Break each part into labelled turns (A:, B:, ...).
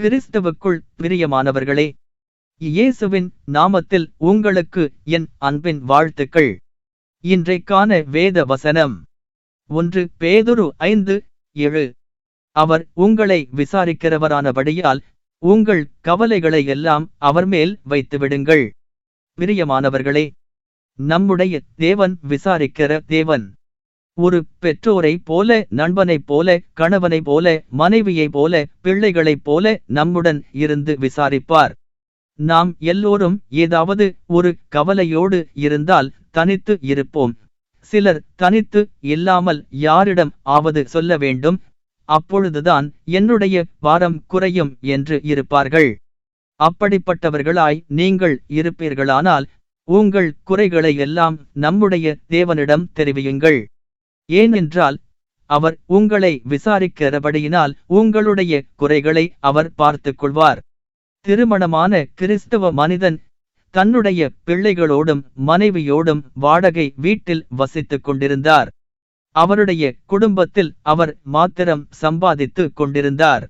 A: கிறிஸ்தவுக்குள் பிரியமானவர்களே இயேசுவின் நாமத்தில் உங்களுக்கு என் அன்பின் வாழ்த்துக்கள். இன்றைக்கான வேத வசனம் ஒன்று பேதுரு ஐந்து ஏழு. அவர் உங்களை விசாரிக்கிறவரானபடியால் உங்கள் கவலைகளை எல்லாம் அவர் மேல் வைத்துவிடுங்கள் பிரியமானவர்களே நம்முடைய தேவன் விசாரிக்கிற தேவன். ஒரு பெற்றோரைப் போல நண்பனைப் போல கணவனைப் போல மனைவியைப் போல பிள்ளைகளைப் போல நம்முடன் இருந்து விசாரிப்பார். நாம் எல்லோரும் ஏதாவது ஒரு கவலையோடு இருந்தால் தனித்து இருப்போம். சிலர் தனித்து இல்லாமல் யாரிடம் ஆவது சொல்ல வேண்டும். அப்பொழுதுதான் என்னுடைய வாரம் குறையும் என்று இருப்பார்கள். அப்படிப்பட்டவர்களாய் நீங்கள் இருப்பீர்களானால் உங்கள் குறைகளை எல்லாம் நம்முடைய தேவனிடம் தெரிவியுங்கள். ஏனென்றால் அவர் உங்களை விசாரிக்கிறபடியினால் உங்களுடைய குறைகளை அவர் பார்த்துக் கொள்வார் திருமணமான கிறிஸ்தவ மனிதன் தன்னுடைய பிள்ளைகளோடும் மனைவியோடும் வாடகை வீட்டில் வசித்துக் கொண்டிருந்தார். அவருடைய குடும்பத்தில் அவர் மாத்திரம் சம்பாதித்து கொண்டிருந்தார்.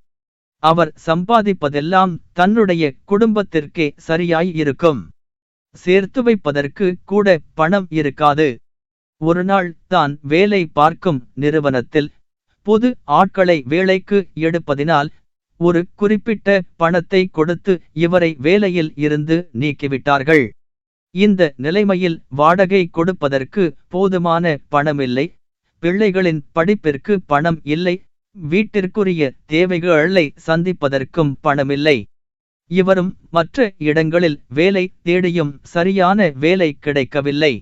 A: அவர் சம்பாதிப்பதெல்லாம் தன்னுடைய குடும்பத்திற்கே சரியாய் இருக்கும். சேர்த்து வைப்பதற்கு கூட பணம் இருக்காது. ஒருநாள் தான் வேலை பார்க்கும் நிறுவனத்தில் புது ஆட்களை வேலைக்கு எடுப்பதினால் ஒரு குறிப்பிட்ட பணத்தை கொடுத்து இவரை வேலையில் இருந்து நீக்கிவிட்டார்கள். இந்த நிலைமையில் வாடகை கொடுப்பதற்கு போதுமான பணமில்லை. பிள்ளைகளின் படிப்பிற்கு பணம் இல்லை. வீட்டிற்குரிய தேவைகளை சந்திப்பதற்கும் பணமில்லை. இவரும் மற்ற இடங்களில் வேலை தேடியும் சரியான வேலை கிடைக்கவில்லை.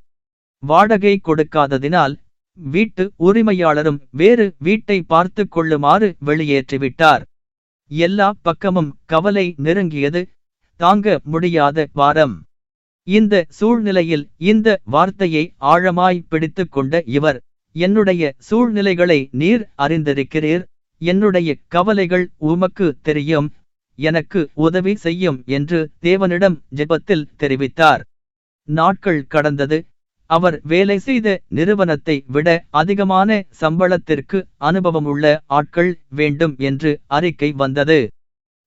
A: வாடகை கொடுக்காததினால் வீட்டு உரிமையாளரும் வேறு வீட்டை பார்த்து கொள்ளுமாறு வெளியேற்றிவிட்டார். எல்லா பக்கமும் கவலை நெருங்கியது. தாங்க முடியாத வாரம் இந்த சூழ்நிலையில் இந்த வார்த்தையை ஆழமாய் பிடித்து கொண்ட இவர் என்னுடைய சூழ்நிலைகளை நீர் அறிந்திருக்கிறீர். என்னுடைய கவலைகள் உமக்கு தெரியும். எனக்கு உதவி செய்யும் என்று தேவனிடம் ஜெபத்தில் தெரிவித்தார். நாட்கள் கடந்தது. அவர் வேலை செய்த நிறுவனத்தை விட அதிகமான சம்பளத்திற்கு அனுபவமுள்ள ஆட்கள் வேண்டும் என்று அறிக்கை வந்தது.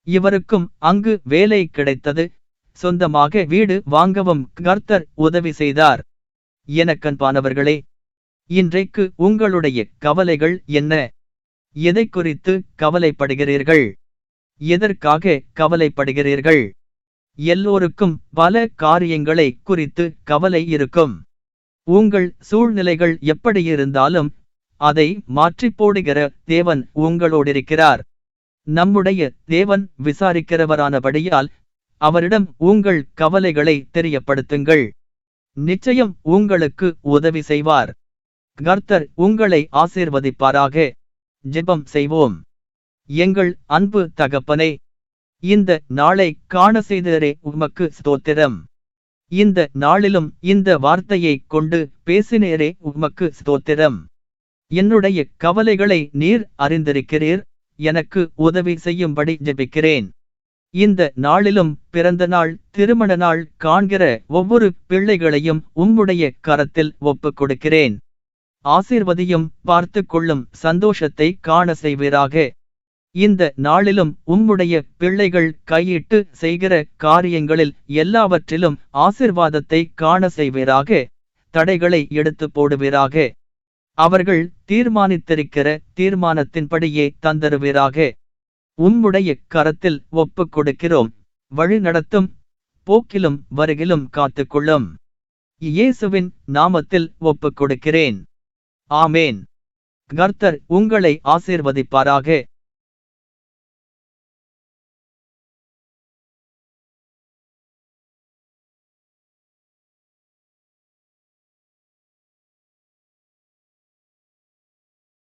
A: இவருக்கும் அங்கு வேலை கிடைத்தது. சொந்தமாக வீடு வாங்கவும் கர்த்தர் உதவி செய்தார். எனக்கன்பானவர்களே இன்றைக்கு உங்களுடைய கவலைகள் என்ன? எதை குறித்து கவலைப்படுகிறீர்கள்? எதற்காக கவலைப்படுகிறீர்கள்? எல்லோருக்கும் பல காரியங்களை குறித்து கவலை இருக்கும். உங்கள் சூழ்நிலைகள் எப்படியிருந்தாலும் அதை மாற்றி போடுகிற தேவன் உங்களோடிருக்கிறார். நம்முடைய தேவன் விசாரிக்கிறவரானபடியால் அவரிடம் உங்கள் கவலைகளை தெரியப்படுத்துங்கள். நிச்சயம் உங்களுக்கு உதவி செய்வார். கர்த்தர் உங்களை ஆசீர்வதிப்பாராக. ஜெபம் செய்வோம். எங்கள் அன்பு தகப்பனே இந்த நாளை காண செய்தரே உமக்கு ஸ்தோத்திரம். இந்த நாளிலும் இந்த வார்த்தையை கொண்டு பேசினேரே உமக்கு ஸ்தோத்திரம். என்னுடைய கவலைகளை நீர் அறிந்திருக்கிறீர் எனக்கு உதவி செய்யும்படி ஜெபிக்கிறேன். இந்த நாளிலும் பிறந்த நாள் திருமண நாள் காண்கிற ஒவ்வொரு பிள்ளைகளையும் உம்முடைய கரத்தில் ஒப்புக் கொடுக்கிறேன். ஆசிர்வதியும் பார்த்து கொள்ளும் சந்தோஷத்தை காண செய்வீராக. இந்த நாளிலும் உம்முடைய பிள்ளைகள் கையிட்டு செய்கிற காரியங்களில் எல்லாவற்றிலும் ஆசிர்வாதத்தை காண செய்வீராக தடைகளை எடுத்து போடுவீராக. அவர்கள் தீர்மானித்திருக்கிற தீர்மானத்தின்படியே தந்தருவீராக. உம்முடைய கரத்தில் ஒப்புக் கொடுக்கிறோம். வழி நடத்தும் போக்கிலும் வருகிலும் காத்துக்கொள்ளும். இயேசுவின் நாமத்தில் ஒப்புக் கொடுக்கிறேன். ஆமேன். கர்த்தர் உங்களை ஆசீர்வதிப்பாராக.